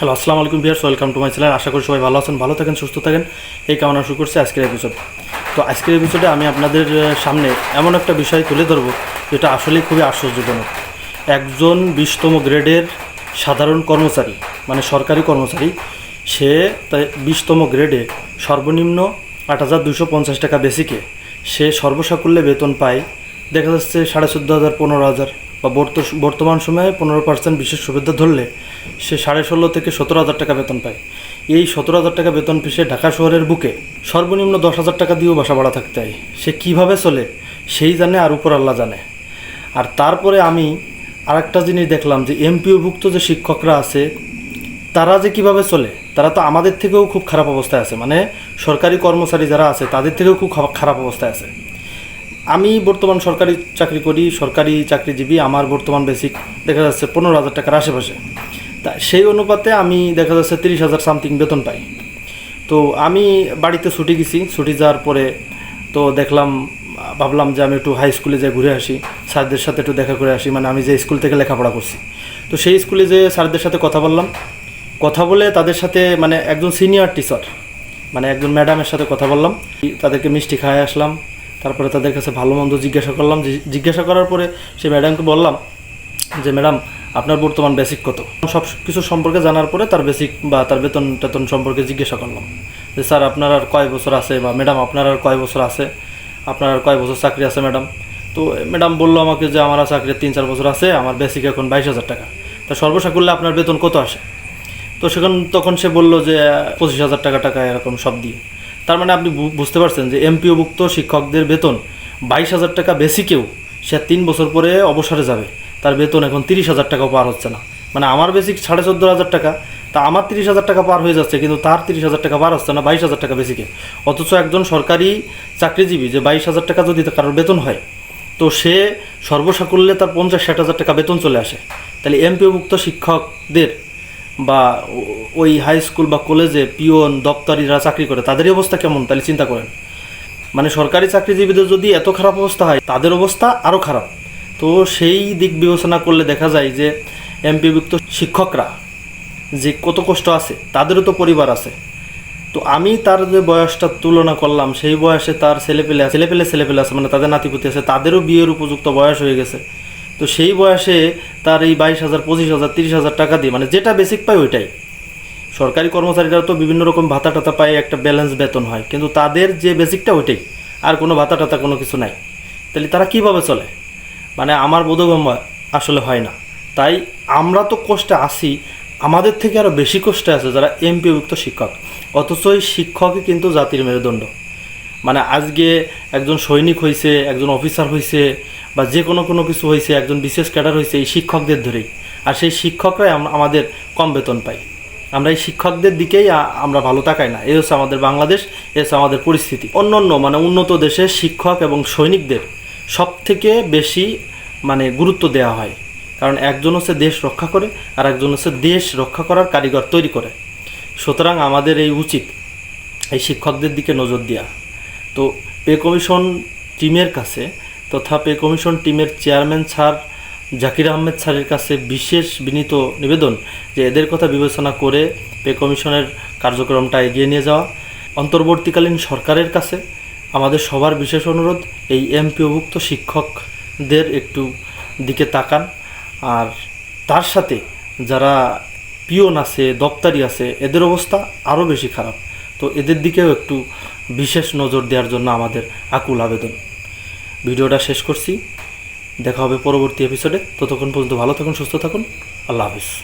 Hello আসসালামু আলাইকুম viewers welcome to my channel আশা করি সবাই ভালো আছেন, ভালো থাকেন, সুস্থ থাকেন। এই কামনা শুরু করছি আজকের এপিসোড তো আজকের এপিসোডে আমি আপনাদের সামনে এমন একটা বিষয় তুলে ধরবো, যেটা আসলেই খুবই আশ্চর্যজনক। একজন বিশতম গ্রেডের সাধারণ কর্মচারী মানে সরকারি কর্মচারী, সে বিশতম গ্রেডে সর্বনিম্ন আট হাজার দুশো পঞ্চাশ টাকা বেসিকে সে সর্বসাকুল্যে বেতন পায়, দেখা যাচ্ছে সাড়ে চোদ্দ হাজার, পনেরো হাজার। বা বর্ত- বর্তমান সময়ে পনেরো পার্সেন্ট বিশেষ সুবিধা ধরলে সে সাড়ে ষোলো থেকে সতেরো হাজার টাকা বেতন পায়। এই সতেরো হাজার টাকা বেতন পিছিয়ে ঢাকা শহরের বুকে সর্বনিম্ন দশ হাজার টাকা দিয়েও বাসা ভাড়া থাকতে হয়। সে কীভাবে চলে সেই জানে আর উপর আল্লাহ জানে। আর তারপরে আমি আরেকটা জিনিস দেখলাম যে এমপিওভুক্ত যে শিক্ষকরা আছে, তারা যে কীভাবে চলে, তারা তো আমাদের থেকেও খুব খারাপ অবস্থায় আছে। মানে সরকারি কর্মচারী যারা আছে, তাদের থেকেও খুব খারাপ অবস্থায় আছে। আমি বর্তমান সরকারি চাকরি করি, সরকারি চাকরিজীবী, আমার বর্তমান বেসিক দেখা যাচ্ছে পনেরো হাজার টাকার আশেপাশে। তা সেই অনুপাতে আমি দেখা যাচ্ছে তিরিশ হাজার সামথিং বেতন পাই। তো আমি বাড়িতে ছুটি গেছি, ছুটি যাওয়ার পরে তো দেখলাম, ভাবলাম যে আমি একটু হাই স্কুলে যাই ঘুরে আসি, স্যারদের সাথে একটু দেখা করে আসি মানে আমি যে স্কুল থেকে লেখাপড়া করছি। তো সেই স্কুলে যে স্যারদের সাথে কথা বললাম। কথা বলে তাদের সাথে মানে একজন সিনিয়র টিচার মানে একজন ম্যাডামের সাথে কথা বললাম। তাদেরকে মিষ্টি খাওয়াই আসলাম। তারপরে তাদের কাছে ভালো মন্দ জিজ্ঞাসা করলাম জিজ্ঞাসা করার পরে সে ম্যাডামকে বললাম যে, ম্যাডাম, আপনার বর্তমান বেসিক কত? সব কিছু সম্পর্কে জানার পরে তার বেসিক বা তার বেতন টেতন সম্পর্কে জিজ্ঞাসা করলাম। যে, স্যার, আপনার আর কয় বছর আছে? বা, ম্যাডাম, আপনার আর কয় বছর আছে? আপনার আর কয় বছর চাকরি আছে, ম্যাডাম? তো ম্যাডাম বলল আমাকে যে, আমার চাকরি তিন চার বছর আছে, আমার বেসিক এখন বাইশ হাজার টাকা। তা সর্বসাকুল্যে আপনার বেতন কত আসে? তো সেখান, তখন সে বলল যে, পঁচিশ হাজার টাকা টাকা এরকম সব দিয়ে। তার মানে আপনি বুঝতে পারছেন যে এমপিওভুক্ত শিক্ষকদের বেতন বাইশ হাজার টাকা বেসিকেও সে তিন বছর পরে অবসরে যাবে। তার বেতন এখন তিরিশ হাজার টাকাও পার হচ্ছে না। মানে আমার বেসিক সাড়ে চোদ্দ হাজার টাকা, তা আমার তিরিশ হাজার টাকা পার হয়ে যাচ্ছে, কিন্তু তার তিরিশ হাজার টাকা পার হচ্ছে না, বাইশ হাজার টাকা বেসিকে অথচ একজন সরকারি চাকরিজীবী যে বাইশ হাজার টাকা যদি কারোর বেতন হয়, তো সে সর্বসাকুল্যে তার পঞ্চাশ ষাট হাজার টাকা বেতন চলে আসে। তাহলে এমপিওভুক্ত শিক্ষকদের বা ওই হাই স্কুল বা কলেজে পিওন, দপ্তরিরা চাকরি করে তাদেরই অবস্থা কেমন? তাহলে চিন্তা করেন। মানে সরকারি চাকরিজীবীদের যদি এত খারাপ অবস্থা হয়, তাদের অবস্থা আরও খারাপ। তো সেই দিক বিবেচনা করলে দেখা যায় যে এমপিভুক্ত শিক্ষকরা যে কত কষ্ট আছে, তাদেরও তো পরিবার আছে। তো আমি তার যে বয়সটা তুলনা করলাম, সেই বয়সে তার ছেলেপেলে ছেলেপেলে ছেলেপেলে আছে মানে তাদের নাতিপুতি আছে, তাদেরও বিয়ের উপযুক্ত বয়স হয়ে গেছে। তো সেই বয়সে তার এই বাইশ হাজার, পঁচিশ হাজার, তিরিশ হাজার টাকা দিয়ে মানে যেটা বেসিক পায় ওইটাই। সরকারি কর্মচারীরা তো বিভিন্ন রকম ভাতা টাতা পায়, একটা ব্যালেন্স বেতন হয়, কিন্তু তাদের যে বেসিকটা ওইটাই, আর কোনো ভাতা টাতা কোনো কিছু নাই। তাহলে তারা কীভাবে চলে? মানে আমার বোধগম্য আসলে হয় না। তাই আমরা তো কষ্টে আসি আমাদের থেকে আরও বেশি কষ্টে আছে যারা এমপিভুক্ত শিক্ষক। অথচ এই শিক্ষকই কিন্তু জাতির মেরুদণ্ড। মানে আজকে একজন সৈনিক হয়েছে একজন অফিসার হয়েছে বা যে কোনো কোনো কিছু হয়েছে একজন বিশেষ ক্যাডার হয়েছে এই শিক্ষকদের ধরেই। আর সেই শিক্ষকরাই আমাদের কম বেতন পাই আমরা এই শিক্ষকদের দিকেই আমরা ভালো তাকাই না। এ হচ্ছে আমাদের বাংলাদেশ এ হচ্ছে আমাদের পরিস্থিতি। অন্য অন্য মানে উন্নত দেশে শিক্ষক এবং সৈনিকদের সব থেকে বেশি মানে গুরুত্ব দেওয়া হয়। কারণ একজন হচ্ছে দেশ রক্ষা করে, আর একজন হচ্ছে দেশ রক্ষা করার কারিগর তৈরি করে। সুতরাং আমাদের এই উচিত এই শিক্ষকদের দিকে নজর দেওয়া তো পে কমিশন টিমের কাছে তথা পে কমিশন টিমের চেয়ারম্যান স্যার জাকির আহমেদ স্যারের কাছে বিশেষ বিনীত নিবেদন যে এদের কথা বিবেচনা করে পে কমিশনের কার্যক্রমটা এগিয়ে নিয়ে যাওয়া। অন্তর্বর্তীকালীন সরকারের কাছে আমাদের সবার বিশেষ অনুরোধ, এই এমপিওভুক্ত শিক্ষকদের একটু দিকে তাকান। আর তার সাথে যারা পিওন আছে, দপ্তারি আছে, এদের অবস্থা আরও বেশি খারাপ। তো এদের দিকেও একটু বিশেষ নজর দেওয়ার জন্য আমাদের আকুল আবেদন। ভিডিওটা শেষ করছি। দেখা হবে পরবর্তী এপিসোডে ততক্ষণ পর্যন্ত ভালো থাকুন, সুস্থ থাকুন। আল্লাহ হাফিজ।